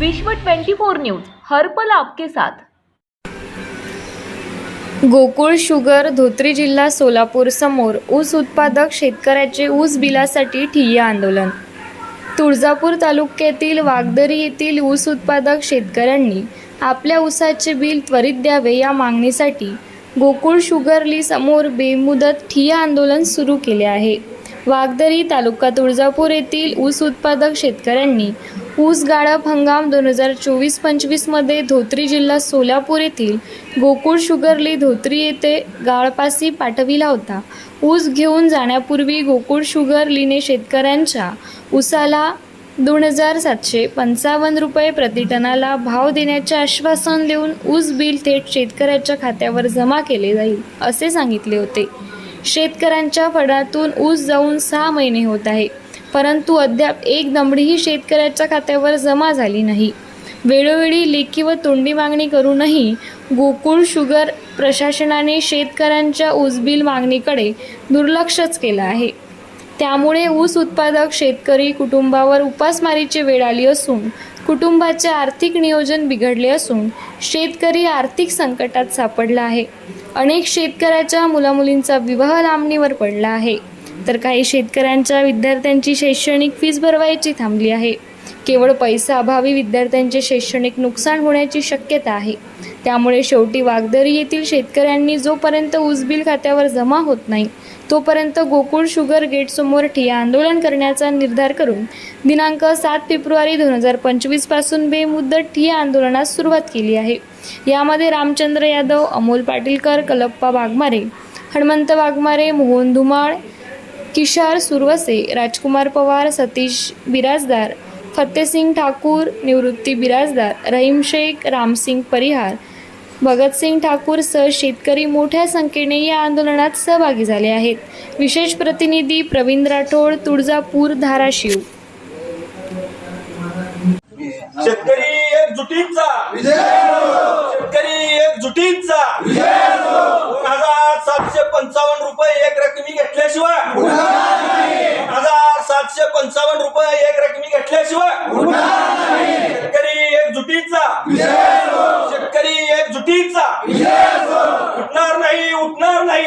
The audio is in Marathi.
विश्व 24 न्यूज हर पल आपके साथ. गोकुळ शुगर धोत्री जिल्हा सोलापूर समोर ऊस उत्पादक शेतकऱ्याचे ऊस बिलासाठी ठिय्या आंदोलन. तुळजापूर तालुक्यातील वागदरी येथील ऊस उत्पादक शेतकऱ्यांनी आपल्या ऊसाचे बिल त्वरित द्यावे या मागणीसाठी गोकुळ शुगरली समोर बेमुदत ठिय्या आंदोलन सुरू केले आहे. वागदरी तालुका तुळजापूर येथील ऊस उत्पादक शेतकऱ्यांनी ऊस गाळप हंगाम दोन हजार चोवीस पंचवीसमध्ये धोत्री जिल्हा सोलापूर येथील गोकुळ शुगरली धोत्री येथे गाळपासी पाठविला होता. ऊस घेऊन जाण्यापूर्वी गोकुळ शुगरलीने शेतकऱ्यांच्या ऊसाला दोन हजार सातशे पंचावन्न रुपये प्रतिटनाला भाव देण्याचे आश्वासन देऊन ऊस बिल थेट शेतकऱ्याच्या खात्यावर जमा केले जाईल असे सांगितले होते. शेतकऱ्यांच्या फडातून ऊस जाऊन सहा महिने होत आहे. परंतु अद्याप एक दमडीही शेतकऱ्याच्या खात्यावर जमा झाली नाही. वेळोवेळी लेखी व तोंडी मागणी करूनही गोकुळ शुगर प्रशासनाने शेतकऱ्यांच्या ऊसबिल मागणीकडे दुर्लक्षच केलं आहे. त्यामुळे ऊस उत्पादक शेतकरी कुटुंबावर उपासमारीची वेळ आली असून कुटुंबाचे आर्थिक नियोजन बिघडले असून शेतकरी आर्थिक संकटात सापडला आहे. अनेक शेतकऱ्याच्या मुलामुलींचा विवाह लांबणीवर पडला आहे. तर काही शेतकऱ्यांच्या विद्यार्थ्यांची शैक्षणिक फीस भरवायची थांबली आहे. केवळ पैसा अभावी विद्यार्थ्यांचे शैक्षणिक नुकसान होण्याची शक्यता आहे. त्यामुळे शेवटी वागदरी येथील शेतकऱ्यांनी जोपर्यंत ऊस बिल खात्यावर जमा होत नाही तोपर्यंत गोकुळ शुगर गेटसमोर ठिया आंदोलन करण्याचा निर्धार करून दिनांक सात फेब्रुवारी दोन हजार पंचवीसपासून बेमुदत ठिया आंदोलनास सुरुवात केली आहे. यामध्ये रामचंद्र यादव अमोल पाटीलकर कलप्पा वाघमारे हनुमंत वाघमारे मोहन धुमाळ किशार सुरवसे राजकुमार पवार सतीश बिराजदार फतेसिंग ठाकूर निवृत्ती बिराजदार रहीम शेख रामसिंग परिहार भगतसिंग ठाकूर सह शेतकरी मोठ्या संख्येने या आंदोलनात सहभागी झाले आहेत. विशेष प्रतिनिधी प्रवीण राठोड तुळजापूर धाराशिव. शेतकरी एकजुटीचा. शेतकरी एकजुटीचा दोन हजार सातशे पंचावन्न रुपये एक रकमी घेतल्याशिवाय दोन हजार सातशे पंचावन्न रुपये एक रकमी घेतल्याशिवाय शेतकरी एकजुटीचा शेतकरी एकजुटीचा उठणार नाही उठणार नाही